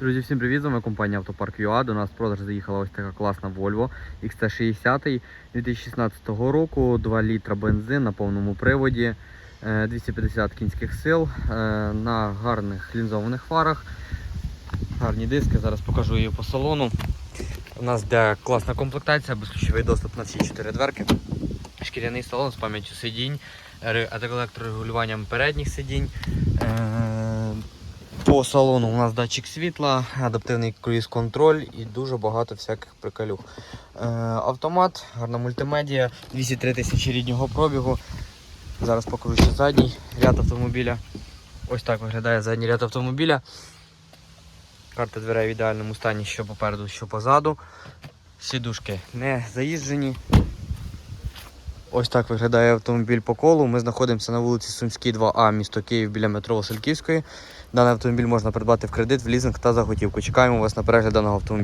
Друзі, всім привіт! З вами компанія Автопарк ЮА. До нас в продаж заїхала ось така класна Volvo XC60 2016 року, 2 літра бензин на повному приводі, е, 250 кінських сил е, на гарних лінзованих фарах. Гарні диски, зараз покажу її по салону. У нас де класна комплектація, безключовий доступ на всі чотири дверки. Шкіряний салон з пам'яттю сидінь, ре- електрорегулюванням передніх сидінь. По салону у нас датчик світла, адаптивний круїз-контроль і дуже багато всяких приколюх. Е, автомат, гарна мультимедія, 203 тисячі ріднього пробігу. Зараз покажу ще задній ряд автомобіля. Ось так виглядає задній ряд автомобіля. Карта дверей в ідеальному стані, що попереду, що позаду. Сідушки не заїжджені. Ось так виглядає автомобіль по колу. Ми знаходимося на вулиці Сумській, 2А, місто Київ біля метро Васильківської. Даний автомобіль можна придбати в кредит, в лізинг та за готівку. Чекаємо вас на перегляд даного автомобіля.